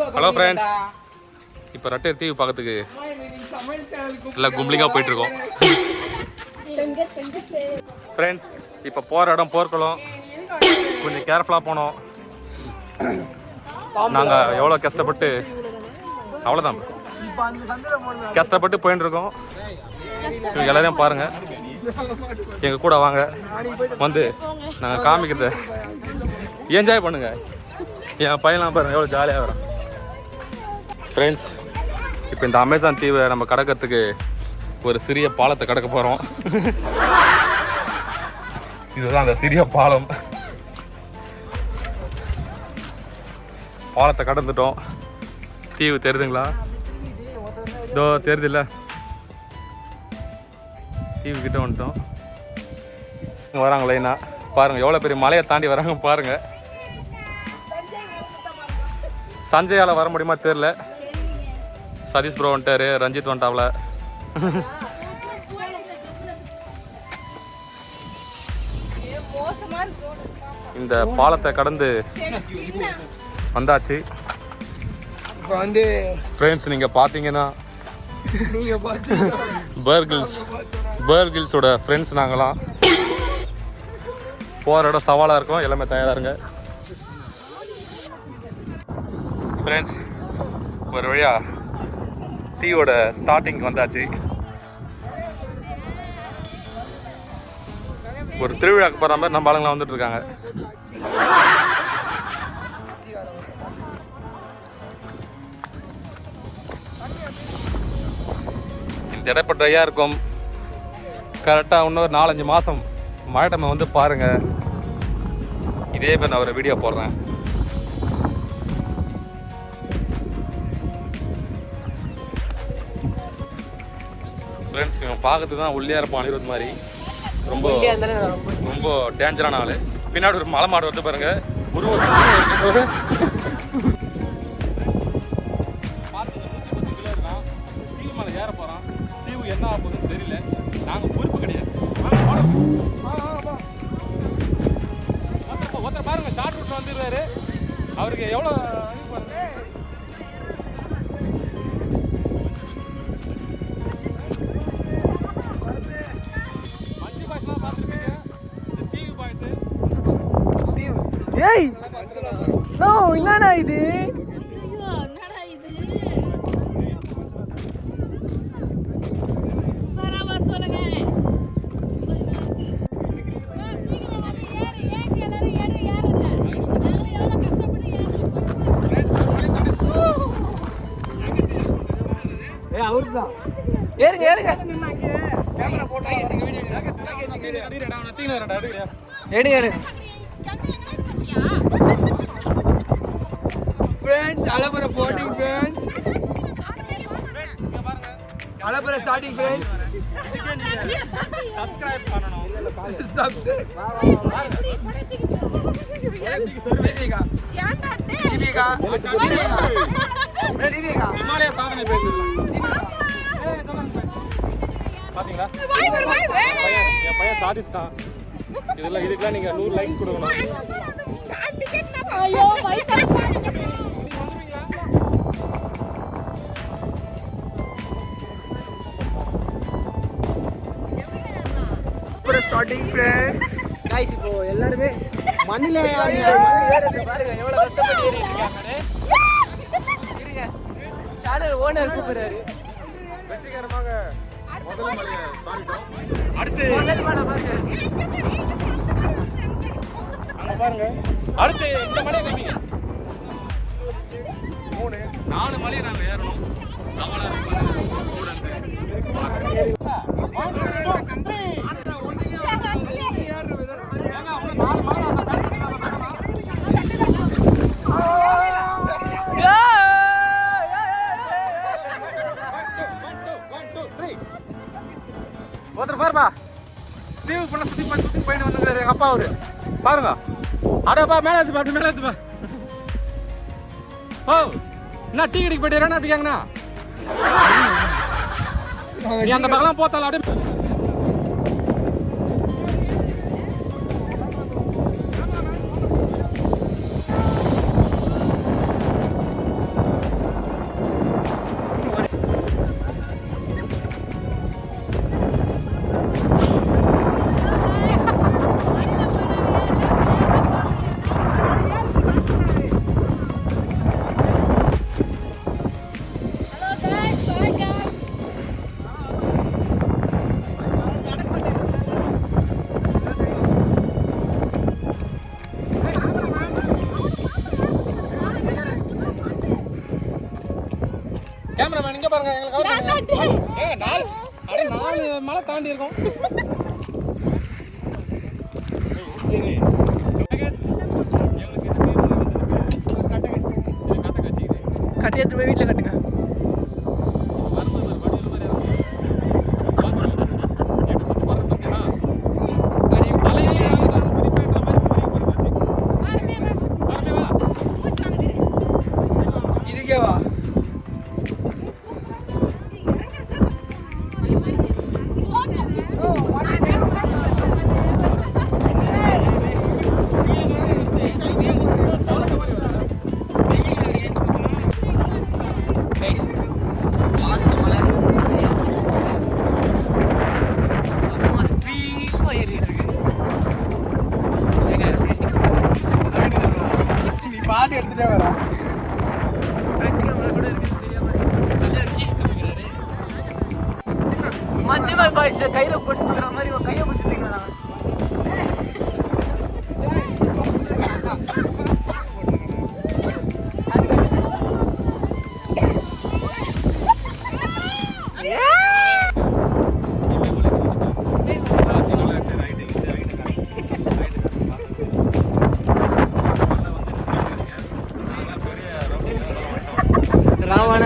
Hello friends இப்போ ரெட்டை தீவு பார்க்கறதுக்கு எல்லாம் கும்பலிங்காக போயிட்டு இருக்கோம். ஃப்ரெண்ட்ஸ் இப்போ போகிற இடம் போர்க்குளம். கொஞ்சம் கேர்ஃபுல்லாக போனோம். நாங்கள் எவ்வளோ கஷ்டப்பட்டு அவ்வளோதான் கஷ்டப்பட்டு போயின்னு இருக்கோம். எல்லாரையும் பாருங்க. எங்கள் கூட வாங்க. வந்து நாங்கள் காமிக்கிறத. என்ஜாய் பண்ணுங்க. என் பையன்லாம் பாருங்க எவ்வளோ ஜாலியாக வரும் ஃப்ரெண்ட்ஸ் இப்போ இந்த அமேசான் தீவை நம்ம கடக்கிறதுக்கு ஒரு சிறிய பாலத்தை கடக்க போகிறோம் இதுதான் அந்த சிறிய பாலம். பாலத்தை கடந்துட்டோம். தீவு தெரியுதுங்களா இதோ தெரியுதுல்ல தீவு கிட்ட வந்துட்டோம். இங்கே வராங்க லைனா பாருங்கள் எவ்வளோ பெரிய மலையை தாண்டி வராங்க பாருங்கள் சஞ்சயால வர முடியுமா தெரில சதீஷ் ப்ரோ வந்துட்டாரு ரஞ்சித் வந்துட்டாப்ல. இந்த பாலத்தை கடந்து வந்தாச்சு. இப்போ வந்து ஃப்ரெண்ட்ஸ் நீங்கள் பார்த்தீங்கன்னா பர்கில்ஸ் பர்கில்ஸோட ஃப்ரெண்ட்ஸ் நாங்களாம். போகிற இடம் சவாலாக இருக்கும். எல்லாமே தயாராக இருங்க. ஃப்ரெண்ட்ஸ் ஒரு வழியா தீயோட ஸ்டார்டிங் வந்தாச்சு. ஒரு திருவிழாக்கு போகிற மாதிரி நம்ம ஆளுங்களாம் வந்துட்டு இருக்காங்க. இந்த இடப்ப ட்ரையாக இருக்கும். கரெக்டாக இன்னொரு நாலஞ்சு மாதம் மழை டைமை வந்து பாருங்கள் இதே மாதிரி நான் ஒரு வீடியோ போடுறேன். ஃப்ரெண்ட்ஸ் இவன் பார்க்கறதுக்கு தான் உள்ளே இருப்பான் அனிருத் மாதிரி. ரொம்ப ரொம்ப டேஞ்சரான ஆள். பின்னாடி ஒரு மலை மாடு வந்து பாருங்க. உருவம் ஏற போகிறான் தீவு என்ன ஆக போகுதுன்னு தெரியல. நாங்கள் பொறுப்பு கிடையாது. ஒருத்தர் பாருங்க ஷார்ட் ரூட்ல வந்துடுறாரு. அவருக்கு எவ்வளோ ஏறுறோம். ஏய் அவர்தான் ஏறுங்க ஏறுங்க. எடுங்க. எடுங்க அலபுர ஃபோர்டிங் ஃப்ரெண்ட்ஸ் அலபுர ஸ்டார்டிங் ஃப்ரெண்ட்ஸ் சப்ஸ்கிரைப் பண்ணணும். தீபிகா? தீபிகா. தீபிகா. இமாலய சாதனை பேசலாம் பாத்தீங்களா. என் பையன் சாதிச்சிட்டான் இதெல்லாம் இதுக்கெல்லாம் நீங்க நூறு லைக்ஸ் கொடுக்கணும். ஐயோ வயசான ஸ்டார்டிங் ஃப்ரெண்ட்ஸ் गाइस இப்போ எல்லாரும் மண்ணில பாருங்க எவ்வளவு கஷ்டப்பட்டு ஏறி இருக்காங்க இருங்க சேனல் ஓனர் கூப்பிடுறாரு வெற்றிகரமாக முதல் மலையை தாண்டிட்டோம் அடுத்து அங்க பாருங்க அடுத்து இந்த மலையை காமிங்க மூணு நாலு மலையை நாங்க ஏறணும் சவாலா இருக்கு வந்துருக்காரு அவரு. பாருங்க. அடப்பா மேல எடுத்துப்பா அப்படி மேல எடுத்துப்பா ஓ என்ன டீ கடைக்கு போயிட்டு அப்படி கேங்கண்ணா நீ அந்த பக்கம் போத்தால அப்படியே கேமராமேன் இங்க பாருங்க எங்களை cover நான் பண்ணுங்க. தாண்டி. ஏங்க, நாலு அடே நாலு மலை தாண்டி இருக்கோம். கட்டி எடுத்து போய் வீட்டில் கட்டுங்க. மஞ்சள் கையில போட்டுக்கிற மாதிரி ஒரு கையை பிடிச்சிருக்கீங்களா ராவண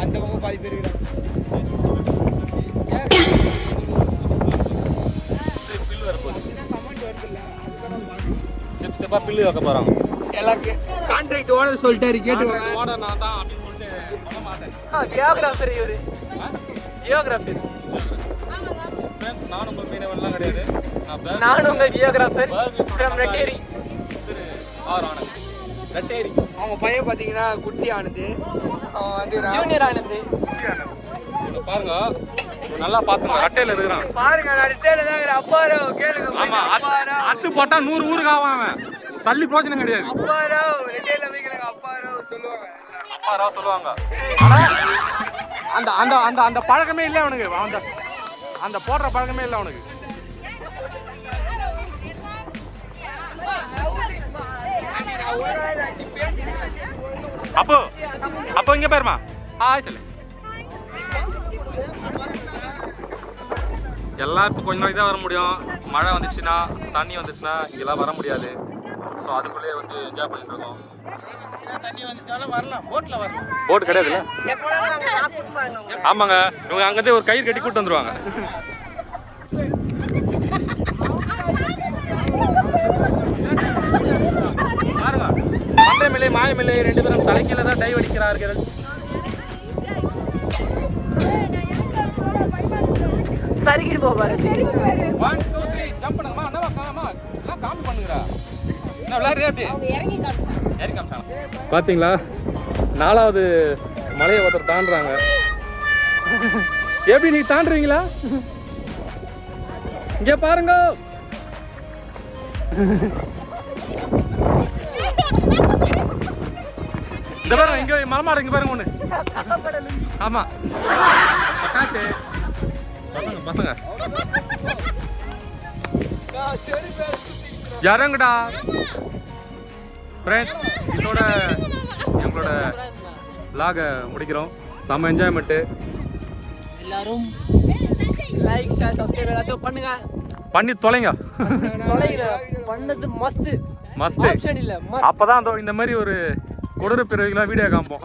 அந்த பக்கம் பாதி பேர் இருக்கிறாங்க ஸ்டெப் ஸ்டெப்பா கான்ட்ராக்ட் ஓனர் சொல்லிட்டாரு கேட்டு ஓனர் நான் தான் அப்படின்னு சொல்லிட்டு ஜியோகிராஃபர் இவரு. ஜியோகிராஃபர் ஃப்ரெண்ட்ஸ் நானும் உங்கள் மீனவன்லாம் கிடையாது. நான் நான் உங்கள் geographer from Retteri Thiru R Anand. Retteri அவங்க பையன் பார்த்தீங்கன்னா குட்டி ஆனது அவன் வந்து ஜூனியர் ஆனது இங்க பாருங்க. நல்லா பாத்துங்க ரெட்டையில இருக்கிறான். பாருங்க நான் ரெட்டேல தான் இருக்கிறேன். அப்பாரோ கேளுங்க ஆமா அத்து- அத்து போட்டா நூறு ஊருக்கு ஆவான் அவன். சல்லி பிரோஜனம் கிடையாது. அப்பாரோ ரெட்டேல வைக்கலங்க அப்பாரோ சொல்லுவாங்க. அந்த அந்த அந்த அந்த பழக்கமே இல்லை அவனுக்கு. அந்த அந்த போடுற பழக்கமே இல்லை அவனுக்கு. அப்போ அப்போ இங்க பாருமா ஹாய் சொல்லு. எல்லாம் இப்போ கொஞ்ச நாளைக்கு தான் வர முடியும். மழை வந்துச்சுன்னா தண்ணி வந்துச்சுன்னா இங்கெல்லாம் வர முடியாது. ஸோ அதுக்குள்ளேயே வந்து என்ஜாய் பண்ணிட்டு இருக்கோம். தண்ணி வந்துட்டாலும் வரலாம். போட்ல வரலாம். போட் கிடையாதுல்ல? ஆமாங்க. இவங்க அங்கேருந்து ஒரு கயிறு கட்டி கூட்டு வந்துருவாங்க. பாருங்க. மந்தைமில்லை மாயமில்லை ரெண்டு பேரும் தலைக்கீழ தான் டைவ் அடிக்கிறார்கள். சரிக்கிட்டு போ பாரு. ஒன் டூ த்ரீ ஜம்ப் பண்ணுங்கம்மா. என்னவா காமி பண்ணுங்கடா. பார்த்தீங்களா நாலாவது மலையை ஒருத்தர் தாண்டுறாங்க. எப்படி நீ தாண்டுறீங்களா? இங்க பாருங்க. இந்த பாருங்க இங்க மலமாடு இங்க பாருங்க ஒண்ணு. ஆமா. பசங்க பசங்க. இறங்குடா. ஃப்ரெண்ட்ஸ் இதோட எங்களோட லாக முடிக்கிறோம். செம்ம என்ஜாய்மெண்ட்டு எல்லாரும் லைக் ஷேர் சப்ஸ்கிரைப் எல்லாத்தையும் பண்ணுங்க. பண்ணி தொலைங்க. தொலைங்க. பண்ணது மஸ்ட் மஸ்ட் ஆப்ஷன் இல்ல. அப்பதான் அந்த இந்த மாதிரி ஒரு கொடூர பிறவிகளாக வீடியோ காமிப்போம்